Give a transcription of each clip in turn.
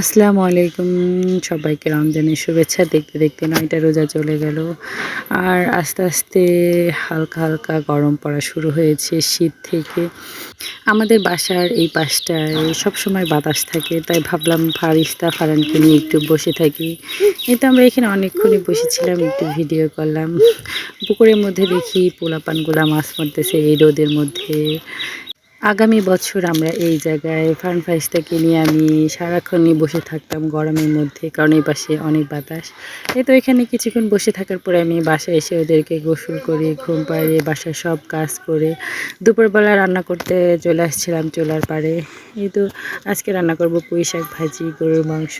আসসালামু আলাইকুম সবাইকে রমজানের শুভেচ্ছা। দেখতে দেখতে নয়টা রোজা চলে গেল। আর আস্তে আস্তে হালকা হালকা গরম পড়া শুরু হয়েছে শীত থেকে। আমাদের বাসার এই পাশটায় সবসময় বাতাস থাকে, তাই ভাবলাম ফারিস্তা ফারানকে নিয়ে একটু বসে থাকি। এই তো আমরা এখানে অনেকক্ষণই বসেছিলাম, একটু ভিডিও করলাম। পুকুরের মধ্যে দেখি পোলাপানগুলা মাছ মারতেছে এই রোদের মধ্যে। আগামী বছর আমরা এই জায়গায় ফার্ন ফাইসটাকে নিয়ে আমি সারাক্ষণই বসে থাকতাম গরমের মধ্যে, কারণ এই পাশে অনেক বাতাস। এই তো এখানে কিছুক্ষণ বসে থাকার পরে আমি বাসায় এসে ওদেরকে গোসল করে ঘুম পাড়িয়ে বাসায় সব কাজ করে দুপুরবেলা রান্না করতে চলে আসছিলাম চুলার পাড়ে। এই তো আজকে রান্না করব পুঁই শাক ভাজি, গরুর মাংস,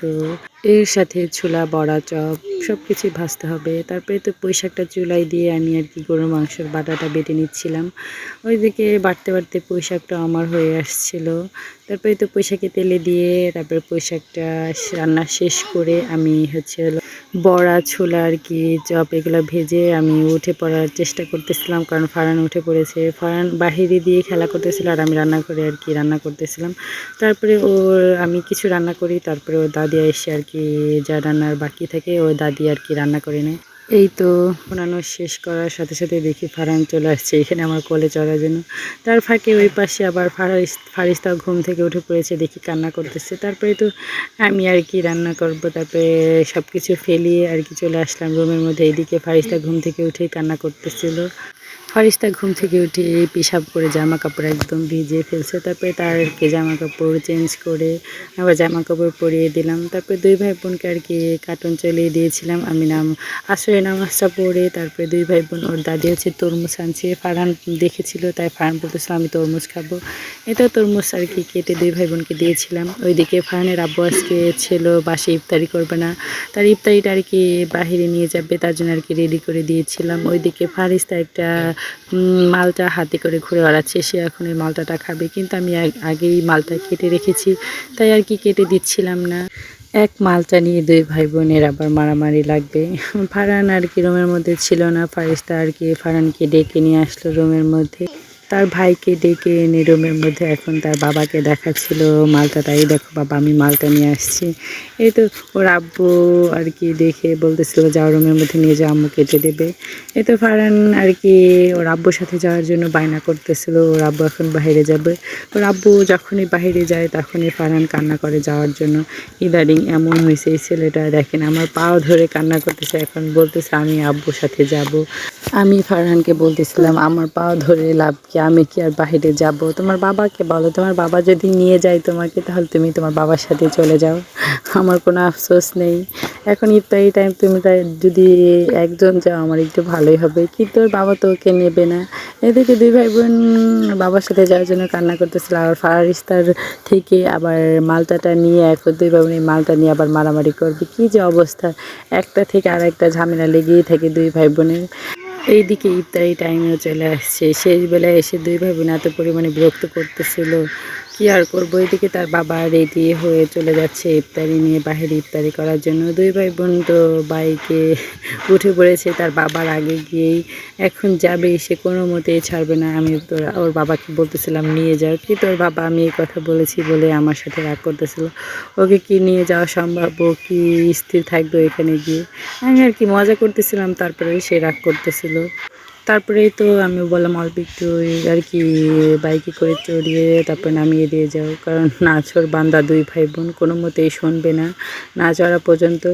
এর সাথে ছোলা, বড়া, চপ সব কিছুই ভাজতে হবে। তারপরে তো পুঁই শাকটা চুলাই দিয়ে আমি আর কি গরুর মাংসের বাটাটা বেটে নিচ্ছিলাম। ওইদিকে বাড়তে বাড়তে পুঁই শাকটা আমার হয়ে আসছিল। তারপরে তো পুঁই শাকে তেলে দিয়ে, তারপরে পুঁই শাকটা রান্না শেষ করে আমি হচ্ছে হলো বড়া, ছোলা আর কি, চপ এগুলো ভেজে আমি উঠে পড়ার চেষ্টা করতেছিলাম কারণ ফারান উঠে পড়েছে। ফারান বাহিরে দিয়ে খেলা করতেছিল আর আমি রান্না করে আর কি রান্না করতেছিলাম। তারপরে ওর, আমি কিছু রান্না করি, তারপরে ওর দাদি এসে আর কি যা রান্নার বাকি থাকে ও দাদি আর কি রান্না করে নেয়। এই তো বানানো শেষ করার সাথে সাথে দেখি ফারান চলে আসছে এখানে আমার কলে চড়ার জন্য। তার ফাঁকে ওই পাশে আবার ফারিস ফারিস্তা ঘুম থেকে উঠে পড়েছে, দেখি কান্না করতেছে। তারপরে তো আমি আর কি রান্না করব, তারপরে সব কিছু ফেলিয়ে আর কি চলে আসলাম। রুমের মধ্যে এইদিকে ফারিস্তা ঘুম থেকে উঠেই কান্না করতেছিল। ফারিস্তা ঘুম থেকে উঠে পেশাব করে জামা কাপড় একদম ভিজিয়ে ফেলছে। তারপরে তারকে জামা কাপড় চেঞ্জ করে আবার জামা কাপড় পরিয়ে দিলাম। তারপরে দুই ভাই বোনকে আর কি কার্টুন চলিয়ে দিয়েছিলাম। আমি নাম আসরে নামাজটা পড়ে, তারপরে দুই ভাই বোন ওর দাদি হচ্ছে তরমুজ আনছে। ফারহান দেখেছিল, তাই ফারহান বলতেছিল, আমি তরমুজ খাব। এটা তরমুজ আর কি কেটে দুই ভাই বোনকে দিয়েছিলাম। ওইদিকে ফারহানের আব্বু আজকে ছিল, বাসে ইফতারি করবে না। তার ইফতারিটা আর কি বাহিরে নিয়ে যাবে, তার জন্য আর কি রেডি করে দিয়েছিলাম। ওইদিকে ফারিস্তা একটা মালটা হাতে করে ঘুরে বেড়াচ্ছে। সে এখন এই মালটাটা খাবে। কিন্তু আমি আগেই মালটা কেটে রেখেছি। তাই আর কি কেটে দিচ্ছিলাম না। এক মালটা নিয়ে দুই ভাই বোনের আবার মারামারি লাগবে। ফারান আর কি রুমের মধ্যে ছিল না। ফারিস্তা আর কি ফারানকে ডেকে নিয়ে আসলো রুমের মধ্যে। তার ভাইকে ডেকে এনে রুমের মধ্যে এখন তার বাবাকে দেখাচ্ছিল, মালটা তাই দেখো বাবা, আমি মালটা নিয়ে আসছি। এই তো ওর আব্বু আর কি দেখে বলতেছিল, যাও রুমের মধ্যে নিয়ে যাও, আম্মু কেটে দেবে। এই তো ফারান আর কি ওর আব্বুর সাথে যাওয়ার জন্য বায়না করতেছিল, ওর আব্বু এখন বাইরে যাবে। ওর আব্বু যখনই বাইরে যায় তখনই ফারান কান্না করে যাওয়ার জন্য ইদারিং এমন হয়েছে, এই ছেলেটা দেখেন, আমার পাও ধরে কান্না করতেছে, এখন বলতেছে আমি আব্বুর সাথে যাব। আমি ফারহানকে বলতেছিলাম, আমার পা ধরে লাভ কি? আমি কি আর বাহিরে যাব? তোমার বাবাকে বলো, তোমার বাবা যদি নিয়ে যায় তোমাকে, তাহলে তুমি তোমার বাবার সাথে চলে যাও। আমার কোনো আফসোস নেই। এখন ইফতারি টাইম তুমি তাই যদি একজন যাও, আমার একটু ভালোই হবে। কি তোর বাবা তো ওকে নেবে না। এদিকে দুই ভাই বোন বাবার সাথে যাওয়ার জন্য কান্না করতেছিল, আর ফারিস্তার থেকে আবার মালটাটা নিয়ে, এখন দুই ভাই বোন মালটা নিয়ে আবার মারামারি করবে। কী যে অবস্থা। একটা থেকে আর একটা ঝামেলা লেগেই থাকে দুই ভাই বোনের এইদিকে ইফতারি টাইমেও চলে আসছে। শেষবেলায় এসে দুই ভাবে না এত পরিমাণে বিরক্ত করতেছিল। কি আর করব? এদিকে তার বাবা রেডি হয়ে চলে যাচ্ছে ইফতারি নিয়ে, বাহিরে ইফতারি করার জন্য। দুই ভাই বোন তো বাইকে উঠে পড়েছে, তার বাবার আগে গিয়েই। এখন যাবে, সে কোনো মতেই ছাড়বে না। আমি তোর, ওর বাবাকে বলতেছিলাম, নিয়ে যাও কি তোর বাবা, আমি এই কথা বলেছি বলে আমার সাথে রাগ করতেছিল। ওকে কি নিয়ে যাওয়া সম্ভব? ও কি স্থির থাকবে এখানে গিয়ে? আমি আর কি মজা করতেছিলাম তারপরে সে রাগ করতেছিল। তারপরেই তো আমি বললাম অল্প একটু আর কি বাইকে করে চড়িয়ে তারপর নামিয়ে দিয়ে যাও। কারণ নাচর বান্দা দুই ভাই বোন কোনো মতেই শুনবে না। না চড়া পর্যন্ত।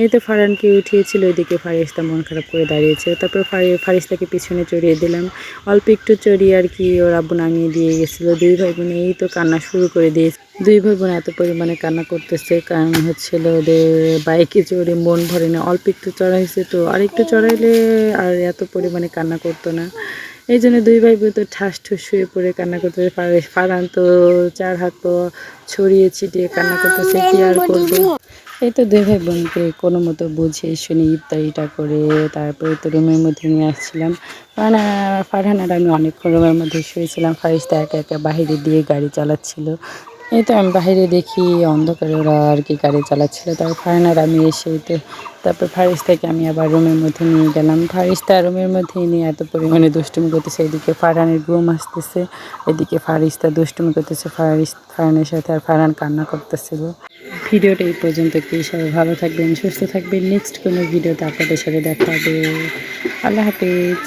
এই তো ফারানকে উঠিয়েছিল? ওইদিকে ফারিস্তা মন খারাপ করে দাঁড়িয়েছে। তারপর ফারি ফারিস্তাকে পিছনে চড়িয়ে দিলাম। অল্প একটু চড়িয়ে আর কি ওর আব্বু নামিয়ে দিয়ে গেছিল। দুই ভাই বোন এই তো কান্না শুরু করে দিয়েছে। দুই ভাই বোন এত পরিমাণে কান্না করতেছে, কারণ হচ্ছিল ওদের বাইকে চড়ে মন ভরে না, অল্প একটু চড়াইছে তো আর একটু চড়াইলে আর এত পরিমাণে কান্না করতো না। এই জন্য দুই ভাই বোন তো ঠাস ঠুস শুয়ে পড়ে কান্না করতেছে ফারান তো চার হাত তো ছড়িয়ে ছিটিয়ে কান্না করতেছে, কি আর করবে? এই তো দুই ভাই বোনকে কোনো মতো বুঝে শুনে ইফতারিটা করে তারপরে তো রুমের মধ্যে নিয়ে আসছিলাম। ফারহান আর আমি অনেকক্ষণ রুমের মধ্যে শুয়েছিলাম, ফারিস্তা একা একা বাহিরে দিয়ে গাড়ি চালাচ্ছিল। এই তো আমি বাইরে দেখি, অন্ধকারে ওরা আর কি গাড়ি চালাচ্ছিল। তারপর ফারহান আর আমি এসে তো, তারপর ফারিস্তাকে আমি আবার রুমের মধ্যে নিয়ে গেলাম। ফারিস্তা রুমের মধ্যে নিয়ে এত পরিমাণে দুষ্টুমি করতেছে, এদিকে ফারহানের ঘুম আসতেছে, এদিকে ফারিস্তা দুষ্টুমি করতেছে ফারিস ফারহানের সাথে আর ফারহান কান্না করতেছিল ভিডিওটা এই পর্যন্ত কি, সবাই ভালো থাকবেন, সুস্থ থাকবেন। নেক্সট কোনো ভিডিওতে আপনাদের সাথে দেখা হবে। আল্লাহ হাফেজ।